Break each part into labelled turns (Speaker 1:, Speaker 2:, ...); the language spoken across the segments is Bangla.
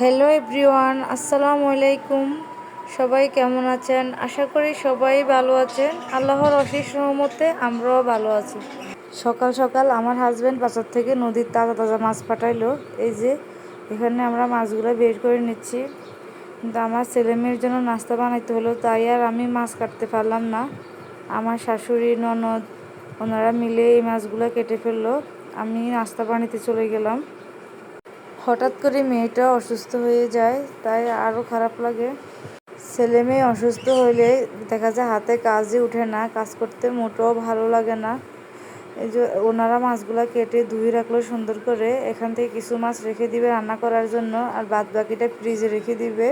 Speaker 1: হ্যালো এভরিওয়ান আসসালামু আলাইকুম সবাই কেমন আছেন? আশা করি সবাই ভালো আছেন। আল্লাহর অশেষ রহমতে আমরাও ভালো আছি। সকাল সকাল আমার হাজব্যান্ড বাজার থেকে নদীর তাজা তাজা মাছ পাঠাইলো। এই যে, এখানে আমরা মাছগুলো বের করে নিচ্ছি। কিন্তু আমার ছেলে মেয়ের জন্য নাস্তা বানাইতে হলো, তাই আর আমি মাছ কাটতে পারলাম না। আমার শাশুড়ি, ননদ, ওনারা মিলে এই মাছগুলো কেটে ফেলল। আমি নাস্তা বানাইতে চলে গেলাম। হঠাৎ করে মেয়েটা অসুস্থ হয়ে যায়, তাই আরও খারাপ লাগে। ছেলে মেয়ে অসুস্থ হলে দেখা যায় হাতে কাজই উঠে না, কাজ করতে মোটেও ভালো লাগে না। এই যে ওনারা মাছগুলো কেটে ধুয়ে রাখল সুন্দর করে, এখান থেকে কিছু মাছ রেখে দিবে রান্না করার জন্য, আর বাদ বাকিটা ফ্রিজে রেখে দিবে।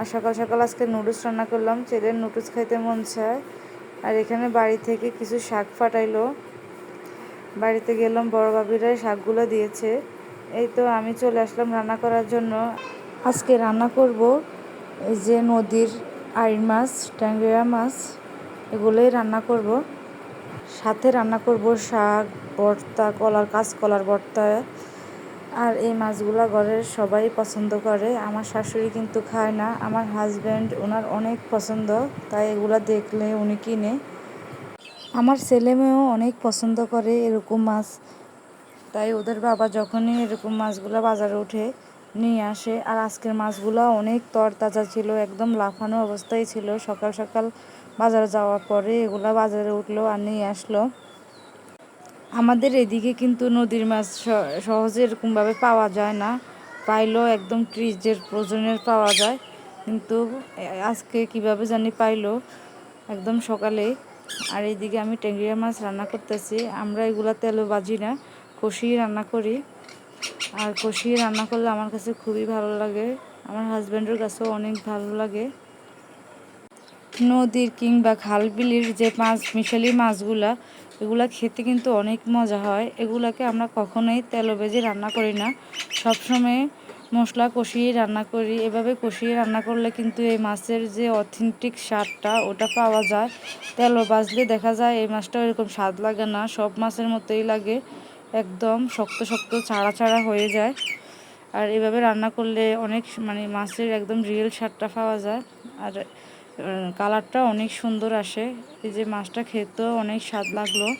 Speaker 1: আর সকাল সকাল আজকে নুডলস রান্না করলাম, ছেলের নুডলস খাইতে মন চায়। আর এখানে বাড়ি থেকে কিছু শাক ফাটাইলো। বাড়িতে গেলাম, বড় বাবিরা শাকগুলো দিয়েছে। এই তো আমি চলে আসলাম রান্না করার জন্য। আজকে রান্না করব এই যে নদীর আইর মাছ, ট্যাংরা মাছ, এগুলোই রান্না করব। সাথে রান্না করব শাক, ভর্তা, কলার, কাঁচকলার ভর্তা। আর এই মাছগুলো ঘরের সবাই পছন্দ করে। আমার শাশুড়ি কিন্তু খায় না, আমার হাজব্যান্ড ওনার অনেক পছন্দ, তাই এগুলো দেখলে উনি কিনে। আমার ছেলে মেয়েও অনেক পছন্দ করে এরকম মাছ। তাই ওদের বাবা যখনই এরকম মাছগুলো বাজারে উঠে নিয়ে আসে, আর আজকের মাছগুলো অনেক তরতাজা ছিল, একদম লাফানো অবস্থায় ছিল। সকাল সকাল বাজারে যাওয়ার পরে এগুলা বাজারে উঠল আর নিয়ে আসলো। আমাদের এদিকে কিন্তু নদীর মাছ সহজে এরকমভাবে পাওয়া যায় না। পাইলেও একদম ট্রিজের প্রয়োজনের পাওয়া যায়। কিন্তু আজকে কীভাবে জানি পাইলো একদম সকালে। আর এইদিকে আমি ট্যাংরিয়া মাছ রান্না করতেছি। আমরা এগুলা তেলও বাজি না। কষিয়ে রান্না করি। আর কষিয়ে রান্না করলে আমার কাছে খুবই ভালো লাগে। আমার হাজব্যান্ডের কাছেও অনেক ভালো লাগে। নদীর কিংবা খাল বিলির যে মাছ, মিশালি মাছগুলা, এগুলা খেতে কিন্তু অনেক মজা হয়। এগুলাকে আমরা কখনোই তেলো বেজে রান্না করি না। সবসময় মশলা কষিয়ে রান্না করি। এভাবে কষিয়ে রান্না করলে কিন্তু এই মাছের যে অথেন্টিক স্বাদটা, ওটা পাওয়া যায়। তেলো বাজলে দেখা যায় এই মাছটা এরকম স্বাদ লাগে না। সব মাছের মতোই লাগে। একদম শক্ত শক্ত ছাড়া ছাড়া হয়ে যায়। আর এভাবে রান্না করলে অনেক মানে মাছের একদম রিয়েল স্বাদটা পাওয়া যায়। আর কালারটা অনেক সুন্দর আসে। এই যে মাছটা খেতেও অনেক স্বাদ লাগল।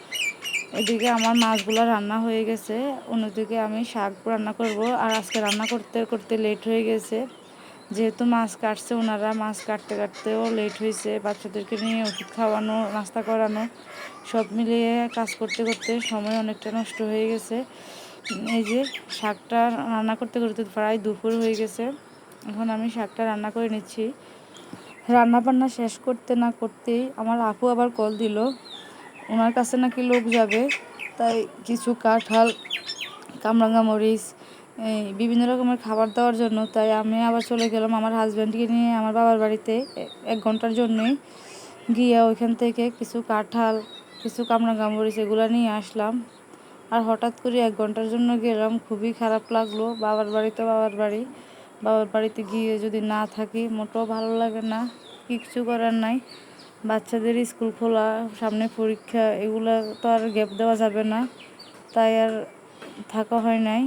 Speaker 1: এদিকে আমার মাছগুলো রান্না হয়ে গেছে। অন্যদিকে আমি শাক রান্না করব। আর আজকে রান্না করতে করতে লেট হয়ে গেছে। যেহেতু মাছ কাটছে, ওনারা মাছ কাটতে কাটতেও লেট হয়েছে, বাচ্চাদেরকে নিয়ে ওষুধ খাওয়ানো, নাস্তা করানো, সব মিলিয়ে কাজ করতে করতে সময় অনেকটা নষ্ট হয়ে গেছে। এই যে শাকটা রান্না করতে করতে প্রায় দুপুর হয়ে গেছে, এখন আমি শাকটা রান্না করে নিচ্ছি। রান্না বান্না শেষ করতে না করতেই আমার আপু আবার কল দিল, ওনার কাছে নাকি লোক যাবে, তাই কিছু কাঁঠাল, কামরাঙ্গা মরিচ বিভিন্ন রকমের খাবার দেওয়ার জন্য। তাই আমি আবার চলে গেলাম আমার হাজব্যান্ডকে নিয়ে আমার বাবার বাড়িতে। এক ঘণ্টার জন্যই গিয়ে ওইখান থেকে কিছু কাঁঠাল, কিছু কামরাঙ্গা মরিচ সেগুলো নিয়ে আসলাম। আর হঠাৎ করে এক ঘণ্টার জন্য গেলাম, খুবই খারাপ লাগল। বাবার বাড়িতে বাবার বাড়ি। বাবার বাড়িতে গিয়ে যদি না থাকি, মোটেও ভালো লাগে না। কিচ্ছু করার নাই। বাচ্চাদের স্কুল খোলা, সামনে পরীক্ষা, এগুলো তো আর গ্যাপ দেওয়া যাবে না। তাই আর থাকা হয় নাই।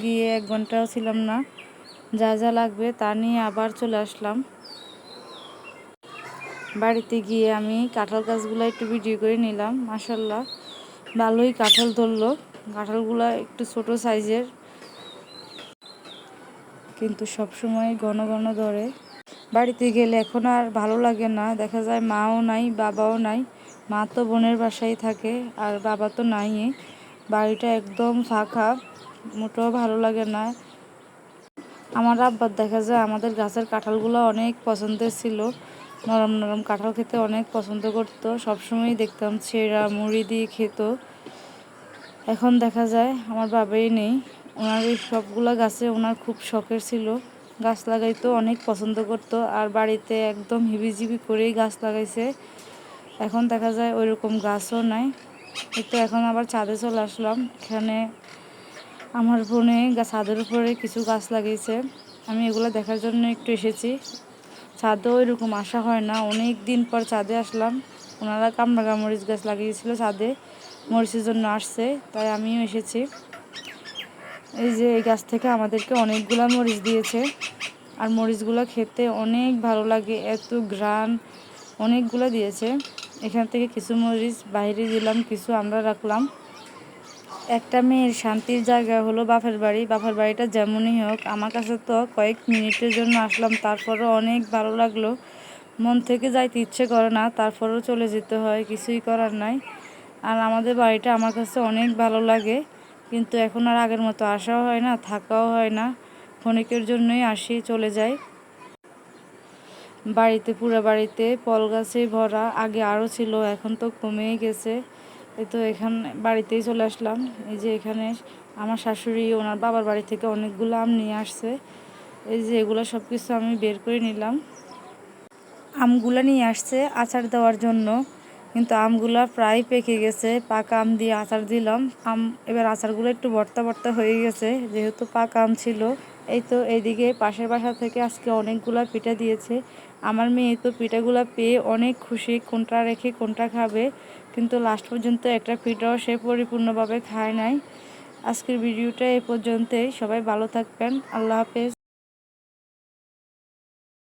Speaker 1: গিয়ে এক ঘন্টাও ছিলাম না। যা যা লাগবে তা নিয়ে আবার চলে আসলাম। বাড়িতে গিয়ে আমি কাঁঠাল গাছগুলো একটু ভিডিও করে নিলাম মাসাল্লাহ ভালোই কাঁঠাল ধরলো। কাঁঠালগুলো একটু ছোট সাইজের। কিন্তু সব সময় ঘন ঘন ধরে। বাড়িতে গেলে এখন আর ভালো লাগে না। দেখা যায় মাও নাই, বাবাও নাই। মা তো বোনের বাসায় থাকে, আর বাবা তো নাই বাড়িটা একদম ফাঁকা। মোটেও ভালো লাগে না। আমার আব্বার দেখা যায় আমাদের গাছের কাঁঠালগুলো অনেক পছন্দের ছিল। নরম নরম কাঁঠাল খেতে অনেক পছন্দ করতো। সবসময়ই দেখতাম ছেঁড়া, মুড়ি দিয়ে খেত। এখন দেখা যায় আমার বাবাই নেই। ওনার এই সবগুলো গাছে ওনার খুব শখের ছিল। গাছ লাগাইতো, অনেক পছন্দ করতো। আর বাড়িতে একদম হিবিজিবি করেই গাছ লাগাইছে। এখন দেখা যায় ওই রকম গাছও নাই। একটু এখন আবার ছাদে চলে আসলাম। এখানে আমার বোনে ছাদের উপরে কিছু গাছ লাগিয়েছে। আমি এগুলো দেখার জন্য একটু এসেছি। ছাদেও এরকম আসা হয় না। অনেক দিন পর ছাদে আসলাম। ওনারা কামরাগা মরিচ গাছ লাগিয়েছিল ছাদে। মরিচের জন্য আসছে, তাই আমিও এসেছি। এই যে এই গাছ থেকে আমাদেরকে অনেকগুলা মরিচ দিয়েছে। আর মরিচগুলো খেতে অনেক ভালো লাগে, এত ঘ্রাণ। অনেকগুলো দিয়েছে। এখান থেকে কিছু মরিচ বাইরে দিলাম, কিছু আমরা রাখলাম। একটা মেয়ের শান্তির জায়গা হলো বাপের বাড়ি, বাপের বাড়িটা যেমনই হোক। আমার কাছে তো কয়েক মিনিটের জন্য আসলাম, তারপরও অনেক ভালো লাগল। মন থেকে যাইতে ইচ্ছে করে না, তারপরেও চলে যেতে হয়, কিছুই করার নাই। আর আমাদের বাড়িটা আমার কাছে অনেক ভালো লাগে, কিন্তু এখন আর আগের মতো আসাও হয় না, থাকাও হয় না। ক্ষণিকের জন্যই আসি, চলে যাই। বাড়িতে, পুরো বাড়িতে পল গাছে ভরা, আগে আরও ছিল, এখন তো কমেই গেছে। এই তো এখান বাড়িতেই চলে আসলাম। এই যে এখানে আমার শাশুড়ি, ওনার বাবার বাড়ি থেকে অনেকগুলো আম নিয়ে আসছে। এই যে এগুলো সব কিছু আমি বের করে নিলাম। আমগুলো নিয়ে আসছে আচার দেওয়ার জন্য। কিন্তু আমগুলো প্রায় পেকে গেছে। পাকা আম দিয়ে আচার দিলাম। আম, এবার আচারগুলো একটু ভর্তা ভর্তা হয়ে গেছে। যেহেতু পাকা আম ছিল এই তো এইদিকে পাশের বাসা থেকে আজকে অনেকগুলা পিঠা দিয়েছে। আমার মেয়ে তো পিঠাগুলো পেয়ে অনেক খুশি, কোনটা রেখে কোনটা খাবে, কিন্তু লাস্ট পর্যন্ত একটা পিঠাও সে পরিপূর্ণভাবে খায় নাই। আজকের ভিডিওটা এ পর্যন্তই, সবাই ভালো থাকবেন, আল্লাহ হাফেজ।